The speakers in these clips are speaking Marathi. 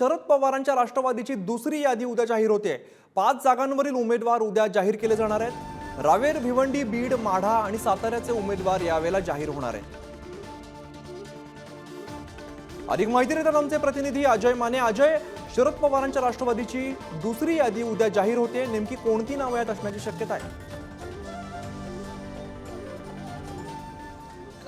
शरद पवारांच्या राष्ट्रवादीची दुसरी यादी उद्या जाहीर होते. पाच जागांवरील उमेदवार उद्या जाहीर केले जाणार आहेत. रावेर भिवंडी बीड माढा आणि साताऱ्याचे उमेदवार यावेळेला जाहीर होणार आहेत. अधिक माहिती देतात आमचे प्रतिनिधी अजय माने. अजय शरद पवारांच्या राष्ट्रवादीची दुसरी यादी उद्या जाहीर होते. नेमकी कोणती नावं यात असण्याची शक्यता आहे?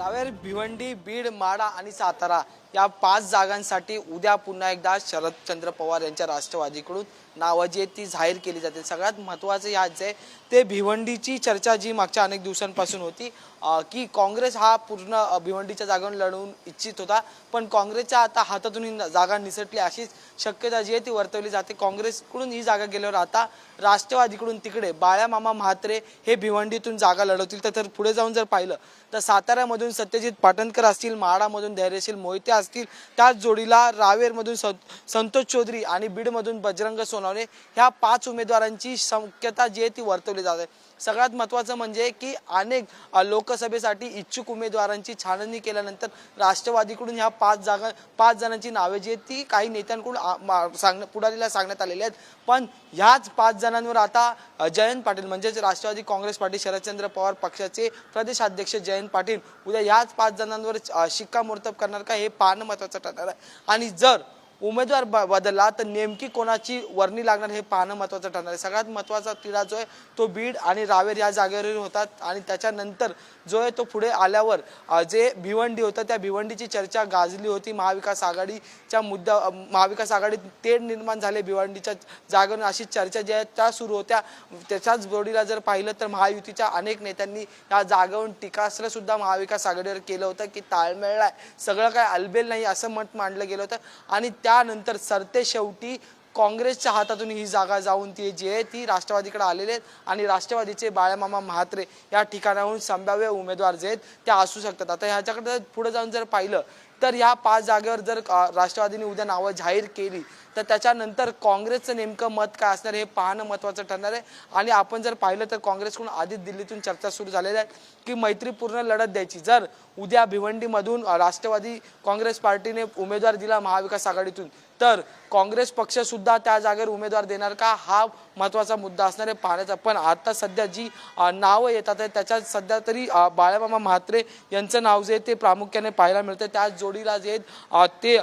रावेर भिवंडी बीड माडा आणि सातारा या पाच जागांसाठी उद्या पुन्हा एकदा शरदचंद्र पवार यांच्या राष्ट्रवादीकडून नावं जी आहेत ती जाहीर केली जाते सगळ्यात महत्त्वाचं याच आहे ते भिवंडीची चर्चा जी मागच्या अनेक दिवसांपासून होती की काँग्रेस हा पूर्ण भिवंडीच्या जागांवर लढवून इच्छित होता पण काँग्रेसच्या आता हातातून ही जागा निसटली अशीच शक्यता जी आहे ती वर्तवली जाते. काँग्रेसकडून ही जागा गेल्यावर आता राष्ट्रवादीकडून तिकडे बाळ्यामामा म्हात्रे हे भिवंडीतून जागा लढवतील. तर पुढे जाऊन जर पाहिलं तर साताऱ्यामधून सत्यजित पाटणकर असतील माडामधून धैर्यशील मोहिते असतील त्याच जोडीला रावेरमधून सं- संतोष चौधरी आणि बीडमधून बजरंग सोनवणे ह्या पाच उमेदवारांची शक्यता जी आहे ती वर्तवली जात. आहे सगळ्यात महत्त्वाचं म्हणजे की अनेक लोकसभेसाठी इच्छुक उमेदवारांची छाननी केल्यानंतर राष्ट्रवादीकडून ह्या पाच जागा पाच जणांची नावे जी आहेत ती काही नेत्यांकडून आ- सांगण्या पुढारीला सांगण्यात आलेली आहेत. पण ह्याच पाच जणांवर आता जयंत पाटील म्हणजेच राष्ट्रवादी काँग्रेस पार्टी शरदचंद्र पवार पक्षाचे प्रदेशाध्यक्ष जयंत पाटील उद्या ह्याच पाच जणांवर शिक्कामोर्तब करणार का हे पाहणं महत्त्वाचं ठरणार आहे. आणि जर उमेदवार ब- बदलला तर नेमकी कोणाची वर्णी लागणार हे पाहणं महत्त्वाचं ठरणार आहे. सगळ्यात महत्त्वाचा तिढा जो आहे तो बीड आणि रावेर या जागेवरील होतात आणि त्याच्यानंतर जो आहे तो पुढे आल्यावर जे भिवंडी होतं त्या भिवंडीची चर्चा गाजली होती. महाविकास आघाडीच्या मुद्दा महाविकास आघाडीत तेढ निर्माण झाले भिवंडीच्या जागेवर अशी चर्चा जी आहे त्या सुरू होत्या. त्याच्याच जोडीला जर पाहिलं तर महायुतीच्या अनेक नेत्यांनी या जागेवरून टीकास्त्र सुद्धा महाविकास आघाडीवर केलं होतं की ताळमेळ आहे. सगळं काय अलबेल नाही असं मत मांडलं गेलं होतं. आणि त्या त्यानंतर सरते शेवटी काँग्रेसच्या हातातून ही जागा जाऊन ती जी आहे ती राष्ट्रवादीकडे आलेले आहेत आणि राष्ट्रवादीचे बाळामामा म्हात्रे या ठिकाणाहून संभाव्य उमेदवार जे आहेत त्या असू शकतात. आता ह्याच्याकडे पुढे जाऊन जर पाहिलं तर ह्या पाच जागेवर जर राष्ट्रवादीने उद्या नावं जाहीर केली तर त्याच्यानंतर काँग्रेसचं नेमकं मत काय असणार हे पाहणं महत्त्वाचं ठरणार आहे. आणि आपण जर पाहिलं तर काँग्रेसकडून आधीच दिल्लीतून चर्चा सुरू झालेल्या आहे की मैत्रीपूर्ण लढत द्यायची. जर उद्या भिवंडीमधून राष्ट्रवादी काँग्रेस पार्टीने उमेदवार दिला महाविकास आघाडीतून तर काँग्रेस पक्षसुद्धा त्या जागेवर उमेदवार देणार का? हा महत्त्वाचा मुद्दा असणार आहे पाहण्याचा पण आता सध्या जी नावं येतात त्याच्यात सध्या तरी बाळाबामा बाळामामा म्हात्रे यांचं नाव जे आहे ते प्रामुख्याने पाहायला मिळतं त्याच जोडीला जे आहेत ते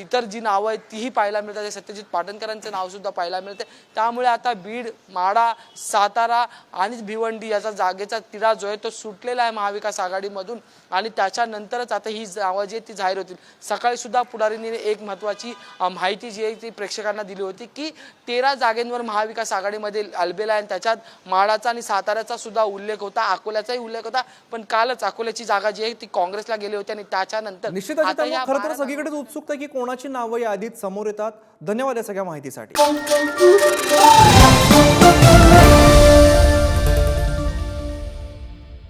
इतर जी नावं आहेत तीही पाहायला मिळतात. सत्यजित पाटणकरांचं नावसुद्धा पाहायला मिळतं त्यामुळे आता बीड माडा सातारा आणि भिवंडी याचा जागेचा तिढा जो आहे तो सुटलेला आहे महाविकास आघाडीमधून. आणि त्याच्यानंतरच आता ही नावं जी आहेत ती जाहीर होतील. सकाळी सुद्धा पुढारीने एक महत्त्वाची माहिती जी आहे ती प्रेक्षकांना दिली होती की तेरा जागेंवर महाविकास आघाडीमध्ये अलबेला आहे आणि त्याच्यात माडाचा आणि साताऱ्याचा सुद्धा उल्लेख होता अकोल्याचाही उल्लेख होता पण कालच अकोल्याची जागा जी आहे ती काँग्रेसला गेली होती आणि त्याच्यानंतर या खरं तर सगळीकडेच उत्सुकता की कोणाची नावं यादीत समोर येतात. धन्यवाद या सगळ्या माहितीसाठी.